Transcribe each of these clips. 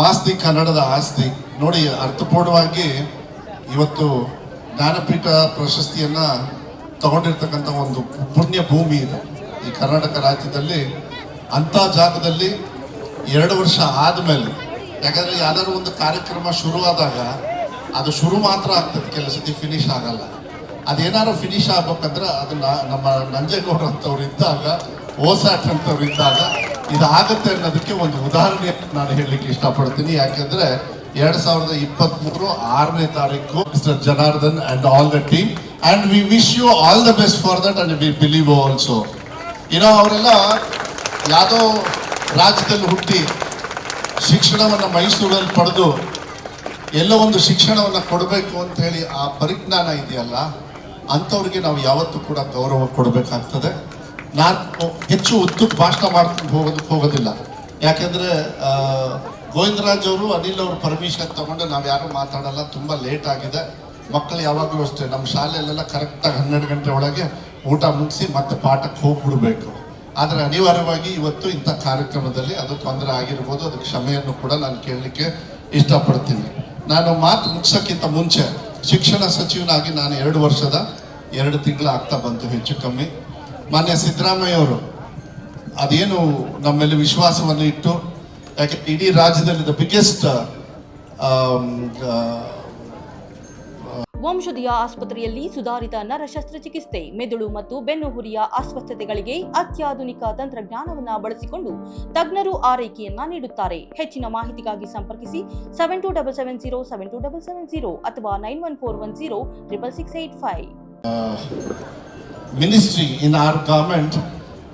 ಮಾಸ್ತಿ ಕನ್ನಡದ ಆಸ್ತಿ. ನೋಡಿ, ಅರ್ಥಪೂರ್ಣವಾಗಿ ಇವತ್ತು ಜ್ಞಾನಪೀಠ ಪ್ರಶಸ್ತಿಯನ್ನ ತಗೊಂಡಿರ್ತಕ್ಕಂಥ ಒಂದು ಪುಣ್ಯ ಭೂಮಿ ಇದೆ. ಈ ಕರ್ನಾಟಕ ರಾಜ್ಯದಲ್ಲಿ ಅಂಥ ಜಾಗದಲ್ಲಿ ಎರಡು ವರ್ಷ ಆದಮೇಲೆ, ಯಾಕಂದ್ರೆ ಯಾವ್ದಾದ್ರು ಒಂದು ಕಾರ್ಯಕ್ರಮ ಶುರುವಾದಾಗ ಅದು ಶುರು ಮಾತ್ರ ಆಗ್ತದೆ ಕೆಲವು ಫಿನಿಶ್ ಆಗಲ್ಲ. ಅದೇನಾದ್ರು ಫಿನಿಶ್ ಆಗ್ಬೇಕಂದ್ರೆ ಅದನ್ನ ನಮ್ಮ ನಂಜೇಗೌಡ ಅಂತವ್ರು ಇದ್ದಾಗ ಓಸಾಟ್ ಅಂತವ್ರು ಇದ್ದಾಗ ಇದಾಗತ್ತೆ ಅನ್ನೋದಕ್ಕೆ ಒಂದು ಉದಾಹರಣೆ ನಾನು ಹೇಳಲಿಕ್ಕೆ ಇಷ್ಟಪಡ್ತೀನಿ. ಯಾಕೆಂದ್ರೆ ಎರಡ್ ಸಾವಿರದ ಇಪ್ಪತ್ತ್ ಮೂರು ಆರನೇ ತಾರೀಕು mister Janardhan and all the team and we wish you all the best for that and we believe also ಏನೋ ಅವರೆಲ್ಲ ಯಾವುದೋ ರಾಜ್ಯದಲ್ಲಿ ಹುಟ್ಟಿ ಶಿಕ್ಷಣವನ್ನು ಮೈಸೂರಲ್ಲಿ ಪಡೆದು ಎಲ್ಲ ಒಂದು ಶಿಕ್ಷಣವನ್ನು ಕೊಡಬೇಕು ಅಂತ ಹೇಳಿ ಆ ಪರಿಜ್ಞಾನ ಇದೆಯಲ್ಲ, ಅಂಥವ್ರಿಗೆ ನಾವು ಯಾವತ್ತೂ ಕೂಡ ಗೌರವ ಕೊಡಬೇಕಾಗ್ತದೆ. ನಾನು ಹೆಚ್ಚು ಉದ್ದು ಭಾಷಣ ಮಾಡ್ಕೊಂಡು ಹೋಗೋದಕ್ಕೆ ಹೋಗೋದಿಲ್ಲ. ಯಾಕೆಂದರೆ ಗೋವಿಂದರಾಜ್ ಅವರು, ಅನಿಲ್ ಅವರು ಪರ್ಮಿಷನ್ ತಗೊಂಡು ನಾವು ಯಾರು ಮಾತಾಡಲ್ಲ, ತುಂಬ ಲೇಟ್ ಆಗಿದೆ. ಮಕ್ಕಳು ಯಾವಾಗಲೂ ಅಷ್ಟೇ ನಮ್ಮ ಶಾಲೆಯಲ್ಲೆಲ್ಲ ಕರೆಕ್ಟಾಗಿ ಹನ್ನೆರಡು ಗಂಟೆ ಒಳಗೆ ಊಟ ಮುಗಿಸಿ ಮತ್ತೆ ಪಾಠಕ್ಕೆ ಹೋಗ್ಬಿಡ್ಬೇಕು. ಆದರೆ ಅನಿವಾರ್ಯವಾಗಿ ಇವತ್ತು ಇಂಥ ಕಾರ್ಯಕ್ರಮದಲ್ಲಿ ಅದು ತೊಂದರೆ ಆಗಿರ್ಬೋದು, ಅದಕ್ಕೆ ಕ್ಷಮೆಯನ್ನು ಕೂಡ ನಾನು ಕೇಳಲಿಕ್ಕೆ ಇಷ್ಟಪಡ್ತೀನಿ. ನಾನು ಮಾತು ಮುಗಿಸೋಕ್ಕಿಂತ ಮುಂಚೆ ಶಿಕ್ಷಣ ಸಚಿವನಾಗಿ ನಾನು ಎರಡು ವರ್ಷದ, ಎರಡು ತಿಂಗಳು ಆಗ್ತಾ ಬಂತು, ಹೆಚ್ಚು ಕಮ್ಮಿ. ಮಾನ್ಯ ಸಿದ್ದರಾಮಯ್ಯ ಅವರು ಅದೇನು ನಮ್ಮೆಲ್ಲ ವಿಶ್ವಾಸವನ್ನು ಇಟ್ಟು ಯಾಕೆ ಇಡೀ ರಾಜ್ಯದಲ್ಲಿ ದ ಬಿಗ್ಗೆಸ್ಟ್ ವಂಶದಿಯ ಆಸ್ಪತ್ರೆಯಲ್ಲಿ ಸುಧಾರಿತ ನರ ಶಸ್ತ್ರಚಿಕಿತ್ಸೆ ಮೆದುಳು ಮತ್ತು ಬೆನ್ನುಹುರಿಯ ಅಸ್ವಸ್ಥತೆಗಳಿಗೆ ಅತ್ಯಾಧುನಿಕ ತಂತ್ರಜ್ಞಾನವನ್ನ ಬಳಸಿಕೊಂಡು ತಜ್ಞರು ಆರೈಕೆಯನ್ನ ನೀಡುತ್ತಾರೆ. ಹೆಚ್ಚಿನ ಮಾಹಿತಿಗಾಗಿ ಸಂಪರ್ಕಿಸಿ seven two double seven zero seven two double seven zero ಅಥವಾ nine one four one zero triple six eight five ministry in our government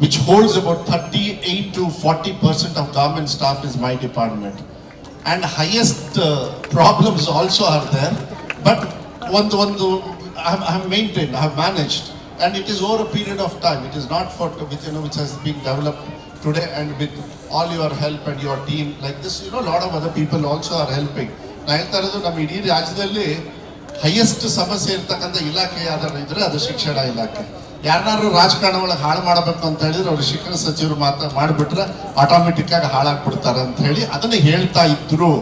which holds about 38 to 40 percent of government staff is my department and highest uh, problems also are there but ಒಂದು ಒಂದು I have, I have maintained I have managed and it is over a period of time it is not for which you know which has been developed today and with all your help and your team like this you know a lot of other people also are helping ನಾ ಹೇಳ್ತಾ ಇರೋದು ನಮ್ಮ ಇಡೀ ರಾಜ್ಯದಲ್ಲಿ highest ಸಮಸ್ಯೆ ಇರ್ತಕ್ಕಂಥ ಇಲಾಖೆ ಯಾವ್ದಾದ್ರು ಇದ್ರೆ ಅದು ಶಿಕ್ಷಣ ಇಲಾಖೆ ಯಾರನ್ನಾರು ರಾಜಕಾರಣ ಒಳಗೆ ಹಾಳು ಮಾಡಬೇಕು ಅಂತ ಹೇಳಿದ್ರೆ ಅವ್ರು ಶಿಕ್ಷಣ ಸಚಿವರು ಮಾತ್ರ ಮಾಡಿಬಿಟ್ರೆ ಆಟೋಮೆಟಿಕ್ ಆಗಿ ಹಾಳಾಗ್ಬಿಡ್ತಾರೆ ಅಂತ ಹೇಳಿ ಅದನ್ನ ಹೇಳ್ತಾ ಇದ್ರು.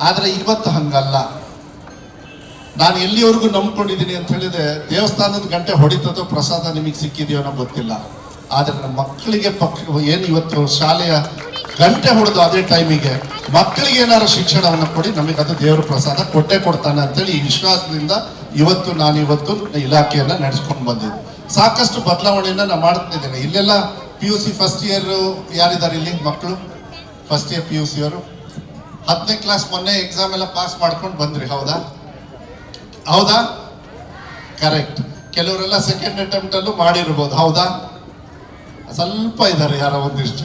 ಆದ್ರೆ ಇವತ್ತು ಹಂಗಲ್ಲ. ನಾನು ಎಲ್ಲಿವರೆಗೂ ನಂಬ್ಕೊಂಡಿದ್ದೀನಿ ಅಂತ ಹೇಳಿದ್ರೆ ದೇವಸ್ಥಾನದ ಗಂಟೆ ಹೊಡಿತದೋ ಪ್ರಸಾದ ನಿಮಗೆ ಸಿಕ್ಕಿದೆಯೋ ಅನ್ನೋ ಗೊತ್ತಿಲ್ಲ. ಆದ್ರೆ ನಮ್ಮ ಮಕ್ಕಳಿಗೆ ಪಕ್ಕ ಏನು ಇವತ್ತು ಶಾಲೆಯ ಗಂಟೆ ಹೊಡೆದು ಅದೇ ಟೈಮಿಗೆ ಮಕ್ಕಳಿಗೆ ಏನಾದ್ರು ಶಿಕ್ಷಣವನ್ನು ಕೊಡಿ, ನಮಗೆ ಅದು ದೇವರ ಪ್ರಸಾದ ಕೊಟ್ಟೆ ಕೊಡ್ತಾನೆ ಅಂತೇಳಿ ಈ ವಿಶ್ವಾಸದಿಂದ ಇವತ್ತು ನಾನು ಇವತ್ತು ಇಲಾಖೆಯನ್ನ ನಡೆಸ್ಕೊಂಡು ಬಂದಿದ್ದೆ. ಸಾಕಷ್ಟು ಬದಲಾವಣೆಯನ್ನ ನಾನು ಮಾಡ್ತಿದ್ದೇನೆ ಇಲ್ಲೆಲ್ಲ P U C first year ಯಾರಿದ್ದಾರೆ ಇಲ್ಲಿ ಮಕ್ಕಳು? First year P U C ಅವರು? ಹತ್ತನೇ ಕ್ಲಾಸ್ ಮೊನ್ನೆ ಎಕ್ಸಾಮ್ ಎಲ್ಲ ಪಾಸ್ ಮಾಡ್ಕೊಂಡು ಬಂದ್ರಿ, ಹೌದಾ? ಹೌದಾ? ಕರೆಕ್ಟ್ ಕೆಲವರೆಲ್ಲ ಸೆಕೆಂಡ್ ಅಟೆಂಪ್ಟ್ ಅಲ್ಲೂ ಮಾಡಿರ್ಬೋದು, ಹೌದಾ? ಸ್ವಲ್ಪ ಇದ್ದಾರೆ ಯಾರೋ ಒಂದಿಷ್ಟು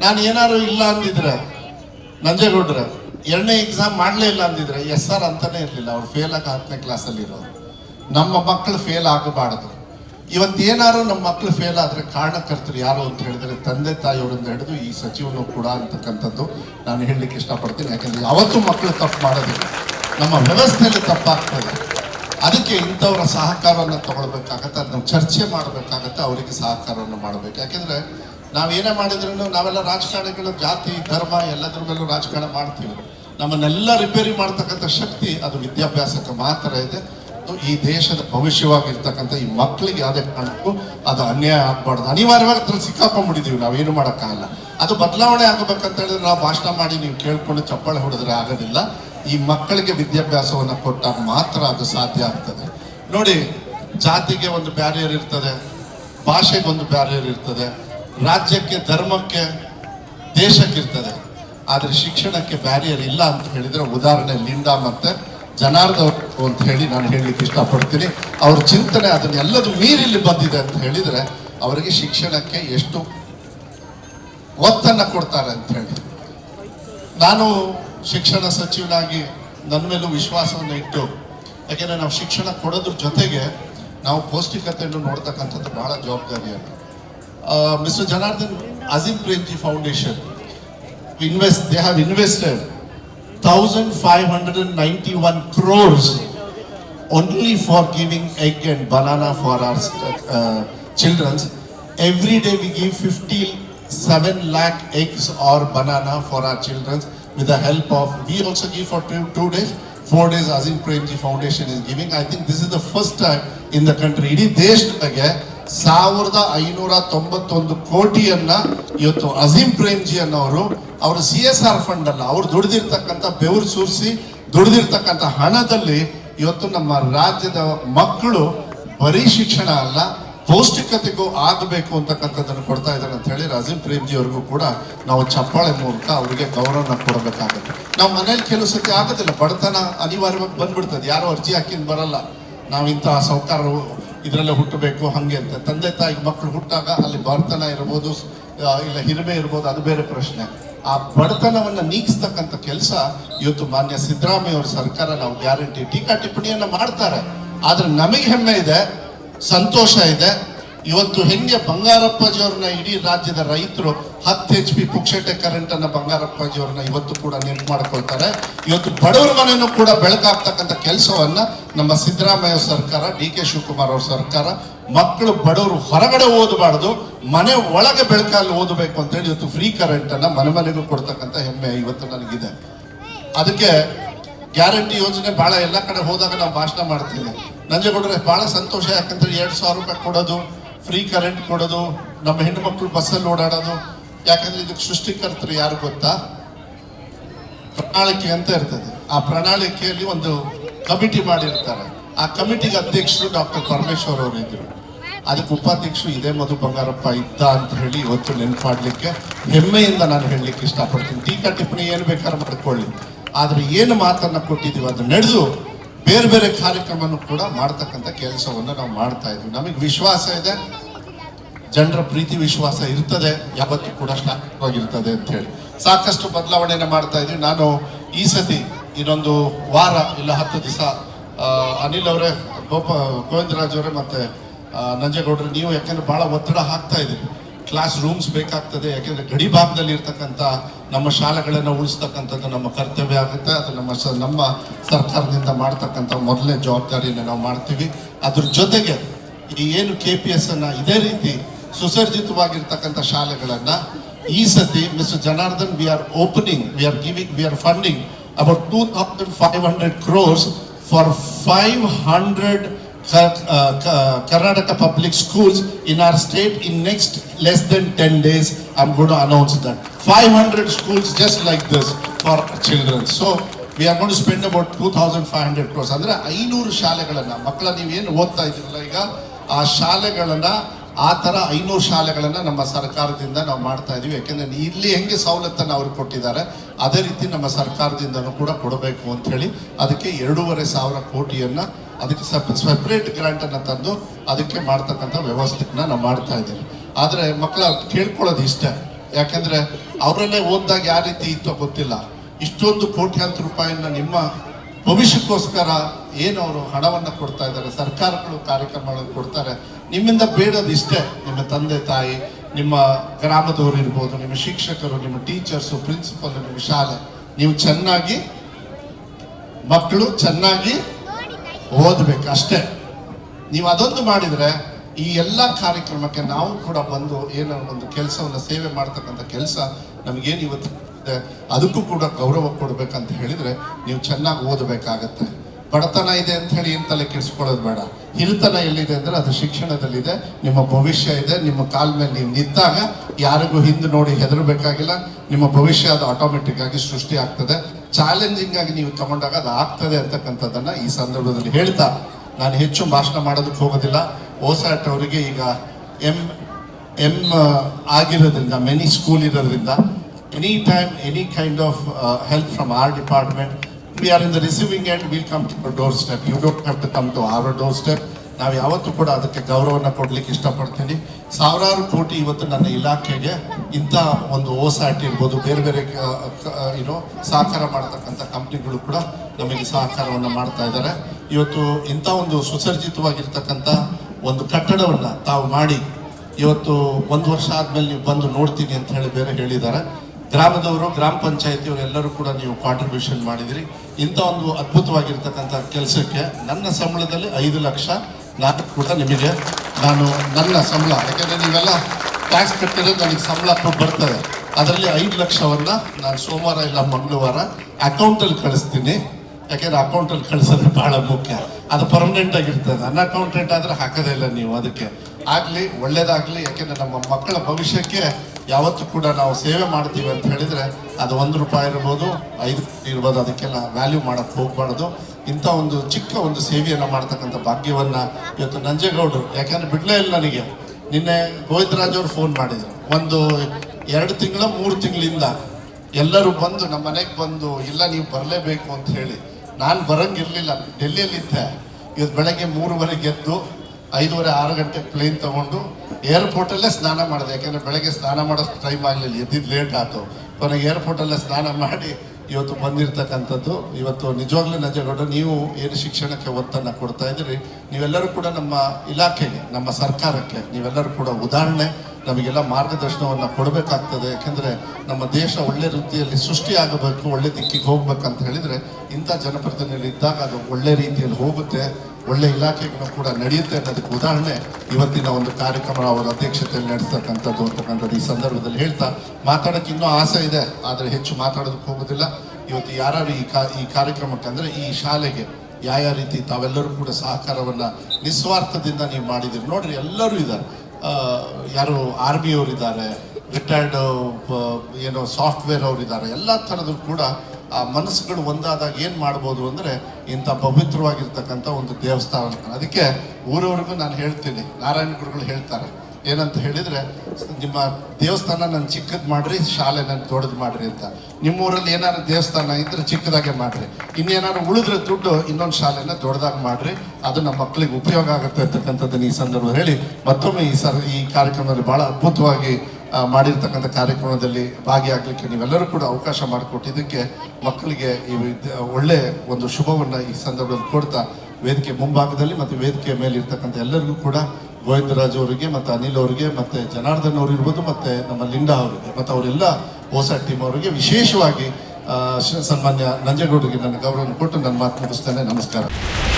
ನಾನು ಏನಾದ್ರು ಇಲ್ಲ ಅಂದಿದ್ರೆ, ನಂಜೇಗೌಡ್ರೆ ಎರಡನೇ ಎಕ್ಸಾಮ್ ಮಾಡಲೇ ಇಲ್ಲ ಅಂದಿದ್ರೆ ಎಸ್ ಆರ್ ಅಂತಾನೆ ಇರಲಿಲ್ಲ. ಅವ್ರು ಫೇಲ್ ಆಗಿ ಹತ್ತನೇ ಕ್ಲಾಸಲ್ಲಿ ಇರೋರು. ನಮ್ಮ ಮಕ್ಕಳು ಫೇಲ್ ಆಗಬಾರ್ದು. ಇವತ್ತು ಏನಾದ್ರು ನಮ್ಮ ಮಕ್ಕಳು ಫೇಲ್ ಆದರೆ ಕಾರಣಕರ್ತರು ಯಾರು ಅಂತ ಹೇಳಿದ್ರೆ ತಂದೆ ತಾಯಿಯವರಿಂದ ಹಿಡಿದು ಈ ಸಚಿವನು ಕೂಡ ಅಂತಕ್ಕಂಥದ್ದು ನಾನು ಹೇಳಲಿಕ್ಕೆ ಇಷ್ಟಪಡ್ತೀನಿ. ಯಾಕಂದರೆ ಯಾವತ್ತೂ ಮಕ್ಕಳು ತಪ್ಪು ಮಾಡೋದಿಲ್ಲ. ನಮ್ಮ ವ್ಯವಸ್ಥೆಯಲ್ಲಿ ತಪ್ಪಾಗ್ತದೆ. ಅದಕ್ಕೆ ಇಂಥವ್ರ ಸಹಕಾರವನ್ನು ತಗೊಳ್ಬೇಕಾಗತ್ತೆ, ಅದನ್ನ ಚರ್ಚೆ ಮಾಡಬೇಕಾಗತ್ತೆ, ಅವರಿಗೆ ಸಹಕಾರವನ್ನು ಮಾಡಬೇಕು. ಯಾಕೆಂದರೆ ನಾವೇನೇ ಮಾಡಿದ್ರೂ ನಾವೆಲ್ಲ ರಾಜಕಾರಣಿಗಳು, ಜಾತಿ, ಧರ್ಮ ಎಲ್ಲದರ ಮೇಲೂ ರಾಜಕಾರಣ ಮಾಡ್ತೀವಿ. ನಮ್ಮನ್ನೆಲ್ಲ ರಿಪೇರಿ ಮಾಡ್ತಕ್ಕಂಥ ಶಕ್ತಿ, ಅದು ವಿದ್ಯಾಭ್ಯಾಸಕ್ಕೆ ಮಾತ್ರ ಇದೆ. ಈ ದೇಶದ ಭವಿಷ್ಯವಾಗಿರ್ತಕ್ಕಂಥ ಈ ಮಕ್ಕಳಿಗೆ ಯಾವುದೇ ಕಾರಣಕ್ಕೂ ಅದು ಅನ್ಯಾಯ ಆಗ್ಬಾರ್ದು. ಅನಿವಾರ್ಯವಾಗಿ ಅದ್ರಲ್ಲಿ ನಾವು ನಾವೇನು ಮಾಡೋಕ್ಕಾಗಲ್ಲ ಅದು ಬದಲಾವಣೆ ಆಗಬೇಕಂತ ಹೇಳಿದ್ರೆ ನಾವು ಭಾಷಣ ಮಾಡಿ ನೀವು ಕೇಳ್ಕೊಂಡು ಚಪ್ಪಾಳೆ ಹೊಡೆದ್ರೆ ಆಗೋದಿಲ್ಲ. ಈ ಮಕ್ಕಳಿಗೆ ವಿದ್ಯಾಭ್ಯಾಸವನ್ನು ಕೊಟ್ಟಾಗ ಮಾತ್ರ ಅದು ಸಾಧ್ಯ ಆಗ್ತದೆ. ನೋಡಿ, ಜಾತಿಗೆ ಒಂದು ಬ್ಯಾರಿಯರ್ ಇರ್ತದೆ, ಭಾಷೆಗೆ ಒಂದು ಬ್ಯಾರಿಯರ್ ಇರ್ತದೆ, ರಾಜ್ಯಕ್ಕೆ, ಧರ್ಮಕ್ಕೆ, ದೇಶಕ್ಕೆ ಇರ್ತದೆ. ಆದ್ರೆ ಶಿಕ್ಷಣಕ್ಕೆ ಬ್ಯಾರಿಯರ್ ಇಲ್ಲ ಅಂತ ಹೇಳಿದ್ರೆ ಉದಾಹರಣೆ ಲಿಂಡಾ ಮತ್ತೆ ಜನಾರ್ದವ್ ಅಂತ ಹೇಳಿ ನಾನು ಹೇಳಲಿಕ್ಕೆ ಇಷ್ಟಪಡ್ತೀನಿ. ಅವ್ರ ಚಿಂತನೆ ಅದನ್ನೆಲ್ಲದೂ ಮೀರಿಲ್ಲಿ ಬಂದಿದೆ ಅಂತ ಹೇಳಿದ್ರೆ ಅವರಿಗೆ ಶಿಕ್ಷಣಕ್ಕೆ ಎಷ್ಟು ಒತ್ತನ್ನ ಕೊಡ್ತಾರೆ ಅಂತ ಹೇಳಿ. ನಾನು ಶಿಕ್ಷಣ ಸಚಿವನಾಗಿ ನನ್ನ ಮೇಲೂ ವಿಶ್ವಾಸವನ್ನು ಇಟ್ಟು, ಯಾಕೆಂದರೆ ನಾವು ಶಿಕ್ಷಣ ಕೊಡೋದ್ರ ಜೊತೆಗೆ ನಾವು ಪೌಷ್ಟಿಕತೆಯನ್ನು ನೋಡ್ತಕ್ಕಂಥದ್ದು ಬಹಳ ಜವಾಬ್ದಾರಿಯನ್ನು mister Janardhan, Azim Premji foundation invest, they have invested 1,591 crores only for giving egg and banana for our uh, children. Every day we give 57 lakh eggs or banana for our children with the help of, we also give for two, two days, four days Azim Premji Foundation is giving. I think this is the first time in the country, ಇಡೀ ದೇಶದಾಗೆ ಸಾವಿರದ ಐನೂರ ತೊಂಬತ್ತೊಂದು ಕೋಟಿಯನ್ನ ಇವತ್ತು ಅಜೀಂ ಪ್ರೇಮ್ಜಿ ಅನ್ನೋರು ಅವರು C S R fund ಅಲ್ಲ ಅವ್ರು ದುಡಿದಿರ್ತಕ್ಕಂಥ ಬೆವರು ಸುರಿಸಿ ದುಡಿದಿರ್ತಕ್ಕಂಥ ಹಣದಲ್ಲಿ ಇವತ್ತು ನಮ್ಮ ರಾಜ್ಯದ ಮಕ್ಕಳು ಬರೀ ಶಿಕ್ಷಣ ಅಲ್ಲ ಪೌಷ್ಟಿಕತೆಗೂ ಆಗಬೇಕು ಅಂತಕ್ಕಂಥದ್ದನ್ನು ಕೊಡ್ತಾ ಇದ್ದಾರೆ ಅಂತ ಹೇಳಿ ರಾಜೀವ್ ಪ್ರೇಮ್ಜಿ ಅವ್ರಿಗೂ ಕೂಡ ನಾವು ಚಪ್ಪಾಳೆ ಮೂಲಕ ಅವರಿಗೆ ಗೌರವನ ಕೊಡಬೇಕಾಗುತ್ತೆ. ನಾವು ಮನೇಲಿ ಕೆಲವು ಸತಿ ಆಗೋದಿಲ್ಲ, ಬಡತನ ಅನಿವಾರ್ಯವಾಗಿ ಬಂದ್ಬಿಡ್ತದೆ. ಯಾರೋ ಅರ್ಜಿ ಹಾಕಿದ್ ಬರಲ್ಲ. ನಾವು ಇಂತಹ ಸೌಕಾರ ಇದರಲ್ಲೇ ಹುಟ್ಟಬೇಕು, ಹಂಗೆ ಅಂತ. ತಂದೆ ತಾಯಿ ಮಕ್ಕಳು ಹುಟ್ಟಾಗ ಅಲ್ಲಿ ಬಡತನ ಇರ್ಬೋದು ಇಲ್ಲ ಹಿರಿಮೆ ಇರ್ಬೋದು, ಅದು ಬೇರೆ ಪ್ರಶ್ನೆ. ಆ ಬಡತನವನ್ನು ನೀಗಿಸ್ತಕ್ಕಂಥ ಕೆಲಸ ಇವತ್ತು ಮಾನ್ಯ ಸಿದ್ದರಾಮಯ್ಯ ಅವರ ಸರ್ಕಾರ ನಾವು ಗ್ಯಾರಂಟಿ ಟೀಕಾ ಟಿಪ್ಪಣಿಯನ್ನು ಮಾಡ್ತಾರೆ. ಆದರೆ ನಮಗೆ ಹೆಮ್ಮೆ ಇದೆ ಸಂತೋಷ ಇದೆ. ಇವತ್ತು ಹೆಂಗೆ ಬಂಗಾರಪ್ಪಾಜಿಯವ್ರನ್ನ ಇಡೀ ರಾಜ್ಯದ ರೈತರು ಹತ್ತು ಎಚ್ ಪಿ ಪುಕ್ಷಟೆ ಕರೆಂಟ್ ಅನ್ನ ಬಂಗಾರಪ್ಪಾಜಿಯವ್ರನ್ನ ಇವತ್ತು ಕೂಡ ನೆನ್ಪು ಮಾಡ್ಕೊಳ್ತಾರೆ. ಇವತ್ತು ಬಡವರ ಮನೆಯೂ ಕೂಡ ಬೆಳಕಾಗ್ತಕ್ಕಂಥ ಕೆಲಸವನ್ನ ನಮ್ಮ ಸಿದ್ದರಾಮಯ್ಯ ಸರ್ಕಾರ, ಡಿ ಕೆ ಶಿವಕುಮಾರ್ ಅವ್ರ ಸರ್ಕಾರ, ಮಕ್ಕಳು ಬಡವರು ಹೊರಗಡೆ ಓದಬಾರ್ದು, ಮನೆ ಒಳಗೆ ಬೆಳಕಲ್ಲಿ ಓದಬೇಕು ಅಂತೇಳಿ ಇವತ್ತು ಫ್ರೀ ಕರೆಂಟ್ ಅನ್ನ ಮನೆ ಮನೆಗೂ ಕೊಡ್ತಕ್ಕಂಥ ಹೆಮ್ಮೆ ಇವತ್ತು ನನಗಿದೆ. ಅದಕ್ಕೆ ಗ್ಯಾರಂಟಿ ಯೋಜನೆ ಬಹಳ ಎಲ್ಲ ಕಡೆ ಹೋದಾಗ ನಾವು ಭಾಷಣ ಮಾಡ್ತೀವಿ. ನಂಜೇಗೌಡರೆ ಭಾಳ ಸಂತೋಷ. ಯಾಕಂದ್ರೆ ಎರಡು ಸಾವಿರ ರೂಪಾಯಿ ಕೊಡೋದು ಫ್ರೀ ಕರೆಂಟ್ ಕೊಡೋದು, ನಮ್ಮ ಹೆಣ್ಣು ಮಕ್ಕಳು ಬಸ್ಸಲ್ಲಿ ಓಡಾಡೋದು. ಯಾಕಂದ್ರೆ ಇದಕ್ಕೆ ಸೃಷ್ಟಿಕರ್ತರು ಯಾರು ಗೊತ್ತಾ? ಪ್ರಣಾಳಿಕೆ ಅಂತ ಇರ್ತದೆ. ಆ ಪ್ರಣಾಳಿಕೆಯಲ್ಲಿ ಒಂದು ಕಮಿಟಿ ಮಾಡಿರ್ತಾರೆ. ಆ ಕಮಿಟಿಗೆ ಅಧ್ಯಕ್ಷರು ಡಾಕ್ಟರ್ ಪರಮೇಶ್ವರ್ ಅವರು ಇದ್ರು. ಅದಕ್ಕೆ ಉಪಾಧ್ಯಕ್ಷರು ಇದೇ ಮಧು ಬಂಗಾರಪ್ಪ ಇದ್ದ ಅಂತ ಹೇಳಿ ಇವತ್ತು ನೆನ್ಪಾಡ್ಲಿಕ್ಕೆ, ಹೆಮ್ಮೆಯಿಂದ ನಾನು ಹೇಳಲಿಕ್ಕೆ ಇಷ್ಟಪಡ್ತೀನಿ. ಟೀಕಾ ಟಿಪ್ಪಣಿ ಏನು ಬೇಕಾದ್ರೂ ಮಾಡ್ಕೊಳ್ಳಿ. ಆದರೆ ಏನು ಮಾತನ್ನ ಕೊಟ್ಟಿದ್ದೀವಿ, ಅದು ನಡೆದು ಬೇರೆ ಬೇರೆ ಕಾರ್ಯಕ್ರಮನೂ ಕೂಡ ಮಾಡ್ತಕ್ಕಂಥ ಕೆಲಸವನ್ನ ನಾವು ಮಾಡ್ತಾ ಇದ್ವಿ. ನಮಗೆ ವಿಶ್ವಾಸ ಇದೆ. ಜನರ ಪ್ರೀತಿ ವಿಶ್ವಾಸ ಇರ್ತದೆ. ಯಾವತ್ತೂ ಕೂಡ ಶಾಶ್ವತವಾಗಿರ್ತದೆ ಅಂತ ಹೇಳಿ. ಸಾಕಷ್ಟು ಬದಲಾವಣೆನ ಮಾಡ್ತಾ ಇದ್ವಿ. ನಾನು ಈ ಸತಿ ಇನ್ನೊಂದು ವಾರ, ಇಲ್ಲ ಹತ್ತು ದಿವಸ ಅನಿಲ್ ಅವರೇ, ಗೋಪ, ಗೋವಿಂದರಾಜ್ ಅವರೇ ಮತ್ತೆ ನಂಜೇಗೌಡರು, ನೀವು ಯಾಕೆಂದ್ರೆ ಬಹಳ ಒತ್ತಡ ಹಾಕ್ತಾ ಇದ್ದೀರಿ. ಕ್ಲಾಸ್ ರೂಮ್ಸ್ ಬೇಕಾಗ್ತದೆ. ಯಾಕೆಂದ್ರೆ ಗಡಿ ಭಾಗದಲ್ಲಿ ಇರ್ತಕ್ಕಂಥ ನಮ್ಮ ಶಾಲೆಗಳನ್ನು ಉಳಿಸ್ತಕ್ಕಂಥದ್ದು ನಮ್ಮ ಕರ್ತವ್ಯ ಆಗುತ್ತೆ. ಅದು ನಮ್ಮ ಸ, ನಮ್ಮ ಸರ್ಕಾರದಿಂದ ಮಾಡ್ತಕ್ಕಂಥ ಮೊದಲನೇ ಜವಾಬ್ದಾರಿಯನ್ನು ನಾವು ಮಾಡ್ತೀವಿ. ಅದ್ರ ಜೊತೆಗೆ ಈ ಏನು ಕೆ ಪಿ ಎಸ್ ಅನ್ನ ಇದೇ ರೀತಿ ಸುಸರ್ಜಿತವಾಗಿರ್ತಕ್ಕಂಥ ಶಾಲೆಗಳನ್ನು ಈ ಸತಿ mister Janardhan we are opening we are giving we are funding about two thousand five hundred crores for five hundred Karnataka public schools in our state in next less than 10 days. I'm going to announce that. 500 schools just like this for children. So we are going to spend about 2,500 crores. ಅಂದ್ರೆ ಐನೂರು ಶಾಲೆಗಳನ್ನ ಮಕ್ಕಳ ನೀವೇನು ಓದ್ತಾ ಇದ್ದೀರಲ್ಲ ಈಗ ಆ ಶಾಲೆಗಳನ್ನ ಆ ಥರ ಐನೂರು ಶಾಲೆಗಳನ್ನು ನಮ್ಮ ಸರ್ಕಾರದಿಂದ ನಾವು ಮಾಡ್ತಾ ಇದೀವಿ. ಯಾಕೆಂದ್ರೆ ಇಲ್ಲಿ ಹೆಂಗೆ ಸವಲತ್ತನ್ನು ಅವ್ರಿಗೆ ಕೊಟ್ಟಿದ್ದಾರೆ, ಅದೇ ರೀತಿ ನಮ್ಮ ಸರ್ಕಾರದಿಂದನೂ ಕೂಡ ಕೊಡಬೇಕು ಅಂತ ಹೇಳಿ ಅದಕ್ಕೆ ಎರಡೂವರೆ ಸಾವಿರ ಕೋಟಿಯನ್ನ ಅದಕ್ಕೆ ಸೆಪರೇಟ್ ಗ್ರಾಂಟ್ ಗ್ರ್ಯಾಂಟನ್ನು ತಂದು ಅದಕ್ಕೆ ಮಾಡ್ತಕ್ಕಂಥ ವ್ಯವಸ್ಥೆನ ನಾವು ಮಾಡ್ತಾ ಇದ್ದೀವಿ. ಆದ್ರೆ ಮಕ್ಕಳ ಕೇಳ್ಕೊಳ್ಳೋದು ಇಷ್ಟ. ಯಾಕಂದ್ರೆ ಅವರಲ್ಲೇ ಓದಿದಾಗ ಯಾವ ರೀತಿ ಇತ್ತೋ ಗೊತ್ತಿಲ್ಲ. ಇಷ್ಟೊಂದು ಕೋಟ್ಯಾಂತರ ರೂಪಾಯಿನ ನಿಮ್ಮ ಭವಿಷ್ಯಕ್ಕೋಸ್ಕರ ಏನು ಅವರು ಹಣವನ್ನು ಕೊಡ್ತಾ ಇದ್ದಾರೆ, ಸರ್ಕಾರಗಳು ಕಾರ್ಯಕ್ರಮಗಳನ್ನು ಕೊಡ್ತಾರೆ, ನಿಮ್ಮಿಂದ ಬೇಡೋದು ಇಷ್ಟೇ ನಿಮ್ಮ ತಂದೆ, ತಾಯಿ, ನಿಮ್ಮ ಗ್ರಾಮದವರು ಇರ್ಬೋದು, ನಿಮ್ಮ ಶಿಕ್ಷಕರು, ನಿಮ್ಮ ಟೀಚರ್ಸು, ಪ್ರಿನ್ಸಿಪಲ್, ನಿಮ್ಮ ಶಾಲೆ, ನೀವು ಚೆನ್ನಾಗಿ, ಮಕ್ಕಳು ಚೆನ್ನಾಗಿ ಓದ್ಬೇಕು ಅಷ್ಟೇ. ನೀವು ಅದೊಂದು ಮಾಡಿದರೆ ಈ ಎಲ್ಲ ಕಾರ್ಯಕ್ರಮಕ್ಕೆ ನಾವು ಕೂಡ ಬಂದು ಏನೋ ಒಂದು ಕೆಲಸವನ್ನು ಸೇವೆ ಮಾಡ್ತಕ್ಕಂಥ ಕೆಲಸ ನಮಗೇನು ಇವತ್ತು ಇದೆ, ಅದಕ್ಕೂ ಕೂಡ ಗೌರವ ಕೊಡ್ಬೇಕಂತ ಹೇಳಿದ್ರೆ ನೀವು ಚೆನ್ನಾಗಿ ಓದಬೇಕಾಗತ್ತೆ. ಬಡತನ ಇದೆ ಅಂತ ಹೇಳಿ ಏನ್ ತಲೆ ಕೆಡಿಸ್ಕೊಳ್ಳೋದು ಬೇಡ. ಹಿರಿತನ ಎಲ್ಲಿದೆ ಅಂದ್ರೆ ಅದು ಶಿಕ್ಷಣದಲ್ಲಿದೆ. ನಿಮ್ಮ ಭವಿಷ್ಯ ಇದೆ. ನಿಮ್ಮ ಕಾಲ್ ಮೇಲೆ ನೀವು ನಿಂತಾಗ ಯಾರಿಗೂ ಹಿಂದೆ ನೋಡಿ ಹೆದರಬೇಕಾಗಿಲ್ಲ. ನಿಮ್ಮ ಭವಿಷ್ಯ ಅದು ಆಟೋಮೆಟಿಕ್ ಆಗಿ ಸೃಷ್ಟಿ ಆಗ್ತದೆ. ಚಾಲೆಂಜಿಂಗ್ ಆಗಿ ನೀವು ತಗೊಂಡಾಗ ಅದು ಆಗ್ತದೆ ಅಂತಕ್ಕಂಥದ್ದನ್ನ ಈ ಸಂದರ್ಭದಲ್ಲಿ ಹೇಳ್ತಾ ನಾನು ಹೆಚ್ಚು ಭಾಷಣ ಮಾಡೋದಕ್ಕೆ ಹೋಗೋದಿಲ್ಲ. ಓಸಾಟ್ ಅವರಿಗೆ ಈಗ ಎಂ ಎಂ ಆಗಿರೋದ್ರಿಂದ ಮೆನಿ ಸ್ಕೂಲ್ ಇರೋದ್ರಿಂದ any time any kind of help from our department we are in the receiving end will come to doorstep you don't have to come to our doorstep ನಾವು ಯಾವತ್ತೂ ಕೂಡ ಅದಕ್ಕೆ ಗೌರವನ ಕೊಡ್ಲಿಕ್ಕೆ ಇಷ್ಟಪಡ್ತೀನಿ. ಸಾವಿರಾರು ಕೋಟಿ ಇವತ್ತು ನನ್ನ ಇಲಾಖೆಗೆ ಇಂಥ ಒಂದು ಓಸಾಟ್ ಇರ್ಬೋದು, ಬೇರೆ ಬೇರೆ ಏನೋ ಸಹಕಾರ ಮಾಡ್ತಕ್ಕಂಥ ಕಂಪ್ನಿಗಳು ಕೂಡ ನಮಗೆ ಸಹಕಾರವನ್ನು ಮಾಡ್ತಾ ಇದ್ದಾರೆ. ಇವತ್ತು ಇಂಥ ಒಂದು ಸುಸರ್ಜಿತವಾಗಿರ್ತಕ್ಕಂಥ ಒಂದು ಕಟ್ಟಡವನ್ನು ತಾವು ಮಾಡಿ, ಇವತ್ತು ಒಂದು ವರ್ಷ ಆದಮೇಲೆ ನೀವು ಬಂದು ನೋಡ್ತೀನಿ ಅಂತ ಹೇಳಿ ಬೇರೆ ಹೇಳಿದ್ದಾರೆ. ಗ್ರಾಮದವರು, ಗ್ರಾಮ ಪಂಚಾಯತಿಯವರು ಎಲ್ಲರೂ ಕೂಡ ನೀವು ಕಾಂಟ್ರಿಬ್ಯೂಷನ್ ಮಾಡಿದಿರಿ. ಇಂಥ ಒಂದು ಅದ್ಭುತವಾಗಿರ್ತಕ್ಕಂಥ ಕೆಲಸಕ್ಕೆ ನನ್ನ ಸಂಬಳದಲ್ಲಿ ಐದು ಲಕ್ಷ ನಾನು ಕೂಡ ನಿಮಗೆ ನಾನು ನನ್ನ ಸಂಬಳ, ಯಾಕೆಂದರೆ ನೀವೆಲ್ಲ ಟ್ಯಾಕ್ಸ್ ಕಟ್ಟಿರೋದು ನನಗೆ ಸಂಬಳ ಬರ್ತದೆ. ಅದರಲ್ಲಿ ಐದು ಲಕ್ಷವನ್ನು ನಾನು ಸೋಮವಾರ ಇಲ್ಲ ಮಂಗಳವಾರ ಅಕೌಂಟಲ್ಲಿ ಕಳಿಸ್ತೀನಿ. ಯಾಕೆಂದ್ರೆ ಅಕೌಂಟಲ್ಲಿ ಕಳಿಸೋದು ಬಹಳ ಮುಖ್ಯ. ಅದು ಪರ್ಮನೆಂಟ್ ಆಗಿರ್ತದೆ. ನನ್ನ ಅಕೌಂಟೆಂಟ್ ಆದರೆ ಹಾಕೋದೇ ಇಲ್ಲ ನೀವು ಅದಕ್ಕೆ. ಆಗಲಿ, ಒಳ್ಳೇದಾಗಲಿ, ಯಾಕೆಂದರೆ ನಮ್ಮ ಮಕ್ಕಳ ಭವಿಷ್ಯಕ್ಕೆ ಯಾವತ್ತೂ ಕೂಡ ನಾವು ಸೇವೆ ಮಾಡ್ತೀವಿ ಅಂತ ಹೇಳಿದ್ರೆ ಅದು ಒಂದು ರೂಪಾಯಿ ಇರ್ಬೋದು, ಐದು ಇರ್ಬೋದು, ಅದಕ್ಕೆಲ್ಲ ವ್ಯಾಲ್ಯೂ ಮಾಡೋಕ್ಕೆ ಹೋಗಬಾರ್ದು. ಇಂಥ ಒಂದು ಚಿಕ್ಕ ಒಂದು ಸೇವೆಯನ್ನು ಮಾಡ್ತಕ್ಕಂಥ ಭಾಗ್ಯವನ್ನ ಇವತ್ತು ನಂಜೇಗೌಡರು, ಯಾಕಂದ್ರೆ ಬಿಡಲೇ ಇಲ್ಲ ನನಗೆ. ನಿನ್ನೆ ಗೋವಿಂದರಾಜ್ ಅವರು ಫೋನ್ ಮಾಡಿದ್ರು. ಒಂದು ಎರಡು ತಿಂಗಳ, ಮೂರು ತಿಂಗಳಿಂದ ಎಲ್ಲರೂ ಬಂದು ನಮ್ಮ ಮನೆಗೆ ಬಂದು, ಇಲ್ಲ, ನೀವು ಬರಲೇಬೇಕು ಅಂತ ಹೇಳಿ. ನಾನು ಬರಂಗಿರ್ಲಿಲ್ಲ. ಡೆಲ್ಲಿಯಲ್ಲಿದ್ದೆ. ಇವತ್ತು ಬೆಳಗ್ಗೆ ಮೂರುವರೆಗೆ ಎದ್ದು ಐದೂವರೆ, ಆರು ಗಂಟೆ ಪ್ಲೇನ್ ತಗೊಂಡು ಏರ್ಪೋರ್ಟಲ್ಲೇ ಸ್ನಾನ ಮಾಡಿದೆ. ಯಾಕಂದ್ರೆ ಬೆಳಗ್ಗೆ ಸ್ನಾನ ಮಾಡೋ ಟೈಮ್ ಆಗಲಿಲ್ಲ. ಎದ್ದಿದ್ದು ಲೇಟ್ ಆಯ್ತು ಕೊನೆಗೆ ಏರ್ಪೋರ್ಟಲ್ಲೇ ಸ್ನಾನ ಮಾಡಿ ಇವತ್ತು ಬಂದಿರತಕ್ಕಂಥದ್ದು. ಇವತ್ತು ನಿಜವಾಗ್ಲೂ ನಜಗೌಡ ನೀವು ಏನು ಶಿಕ್ಷಣಕ್ಕೆ ಒತ್ತನ್ನು ಕೊಡ್ತಾ ಇದ್ದೀರಿ? ನೀವೆಲ್ಲರೂ ಕೂಡ ನಮ್ಮ ಇಲಾಖೆಗೆ, ನಮ್ಮ ಸರ್ಕಾರಕ್ಕೆ ನೀವೆಲ್ಲರೂ ಕೂಡ ಉದಾಹರಣೆ. ನಮಗೆಲ್ಲ ಮಾರ್ಗದರ್ಶನವನ್ನು ಕೊಡಬೇಕಾಗ್ತದೆ. ಯಾಕೆಂದರೆ ನಮ್ಮ ದೇಶ ಒಳ್ಳೆ ರೀತಿಯಲ್ಲಿ ಸೃಷ್ಟಿಯಾಗಬೇಕು ಒಳ್ಳೆ ದಿಕ್ಕಿಗೆ ಹೋಗ್ಬೇಕಂತ ಹೇಳಿದರೆ ಇಂಥ ಜನಪ್ರತಿನಿಧಿ ಇದ್ದಾಗ ಅದು ಒಳ್ಳೆ ರೀತಿಯಲ್ಲಿ ಹೋಗುತ್ತೆ. ಒಳ್ಳೆ ಇಲಾಖೆಗಳು ಕೂಡ ನಡೆಯುತ್ತೆ ಅನ್ನೋದಕ್ಕೆ ಉದಾಹರಣೆ. ಇವತ್ತಿನ ಒಂದು ಕಾರ್ಯಕ್ರಮ ಅವರ ಅಧ್ಯಕ್ಷತೆಯಲ್ಲಿ ನಡೆಸ್ತಕ್ಕಂಥದ್ದು ಅಂತಕ್ಕಂಥದ್ದು ಈ ಸಂದರ್ಭದಲ್ಲಿ ಹೇಳ್ತಾ ಮಾತಾಡೋಕ್ಕೆ ಇನ್ನೂ ಆಸೆ ಇದೆ, ಆದರೆ ಹೆಚ್ಚು ಮಾತಾಡೋದಕ್ಕೆ ಹೋಗೋದಿಲ್ಲ. ಇವತ್ತು ಯಾರು ಈ ಕಾ, ಈ ಕಾರ್ಯಕ್ರಮಕ್ಕೆ ಅಂದರೆ ಈ ಶಾಲೆಗೆ ಯಾವ ಯಾವ ರೀತಿ ತಾವೆಲ್ಲರೂ ಕೂಡ ಸಹಕಾರವನ್ನು ನಿಸ್ವಾರ್ಥದಿಂದ ನೀವು ಮಾಡಿದ್ದೀರಿ. ನೋಡ್ರಿ, ಎಲ್ಲರೂ ಇದ್ದಾರೆ. ಯಾರು ಆರ್ಮಿಯವರಿದ್ದಾರೆ, ರಿಟೈರ್ಡ್ ಏನೋ ಸಾಫ್ಟ್ವೇರ್ ಅವರಿದ್ದಾರೆ, ಎಲ್ಲ ಥರದ್ದು ಕೂಡ ಆ ಮನಸ್ಸುಗಳು ಒಂದಾದಾಗ ಏನು ಮಾಡ್ಬೋದು ಅಂದರೆ ಇಂಥ ಪವಿತ್ರವಾಗಿರ್ತಕ್ಕಂಥ ಒಂದು ದೇವಸ್ಥಾನ. ಅದಕ್ಕೆ ಊರವರೆಗೂ ನಾನು ಹೇಳ್ತೀನಿ, ನಾರಾಯಣ ಗುರುಗಳು ಹೇಳ್ತಾರೆ, ಏನಂತ ಹೇಳಿದ್ರೆ, ನಿಮ್ಮ ದೇವಸ್ಥಾನ ನಾನು ಚಿಕ್ಕದ್ ಮಾಡ್ರಿ, ಶಾಲೆ ನಾನು ದೊಡ್ಡದು ಮಾಡ್ರಿ ಅಂತ. ನಿಮ್ಮ ಊರಲ್ಲಿ ಏನಾದ್ರು ದೇವಸ್ಥಾನ ಇದ್ರೆ ಚಿಕ್ಕದಾಗೆ ಮಾಡ್ರಿ. ಇನ್ನೇನಾದ್ರು ಉಳಿದ್ರೆ ದುಡ್ಡು ಇನ್ನೊಂದು ಶಾಲೆನ ದೊಡ್ಡದಾಗಿ ಮಾಡ್ರಿ. ಅದು ನಮ್ಮ ಮಕ್ಕಳಿಗೆ ಉಪಯೋಗ ಆಗುತ್ತೆ ಅಂತಕ್ಕಂಥದ್ದನ್ನ ಈ ಸಂದರ್ಭದಲ್ಲಿ ಹೇಳಿ ಮತ್ತೊಮ್ಮೆ ಈ ಸರ್, ಈ ಕಾರ್ಯಕ್ರಮದಲ್ಲಿ ಬಹಳ ಅದ್ಭುತವಾಗಿ ಮಾಡಿರ್ತಕ್ಕಂಥ ಕಾರ್ಯಕ್ರಮದಲ್ಲಿ ಭಾಗಿಯಾಗಲಿಕ್ಕೆ ನೀವೆಲ್ಲರೂ ಕೂಡ ಅವಕಾಶ ಮಾಡಿಕೊಟ್ಟಿದ್ದಕ್ಕೆ ಮಕ್ಕಳಿಗೆ ಈ ಒಳ್ಳೆ ಒಂದು ಶುಭವನ್ನು ಈ ಸಂದರ್ಭದಲ್ಲಿ ಕೊಡ್ತಾ ವೇದಿಕೆ ಮುಂಭಾಗದಲ್ಲಿ ಮತ್ತು ವೇದಿಕೆಯ ಮೇಲೆ ಇರ್ತಕ್ಕಂಥ ಎಲ್ಲರಿಗೂ ಕೂಡ ಗೋವಿಂದರಾಜ್ ಅವರಿಗೆ ಮತ್ತು ಅನಿಲ್ ಅವರಿಗೆ ಮತ್ತು ಜನಾರ್ದನ್ ಅವರು ಇರ್ಬೋದು ಮತ್ತು ನಮ್ಮ ಲಿಂಡಾ ಅವರಿಗೆ ಮತ್ತು ಅವರೆಲ್ಲ ಹೊಸ ಟೀಮ್ ಅವರಿಗೆ ವಿಶೇಷವಾಗಿ ಸನ್ಮಾನ್ಯ ನಂಜೇಗೌಡರಿಗೆ ನನ್ನ ಗೌರವ ಕೊಟ್ಟು ನನ್ನ ಮಾತು ಮುಗಿಸ್ತೇನೆ. ನಮಸ್ಕಾರ.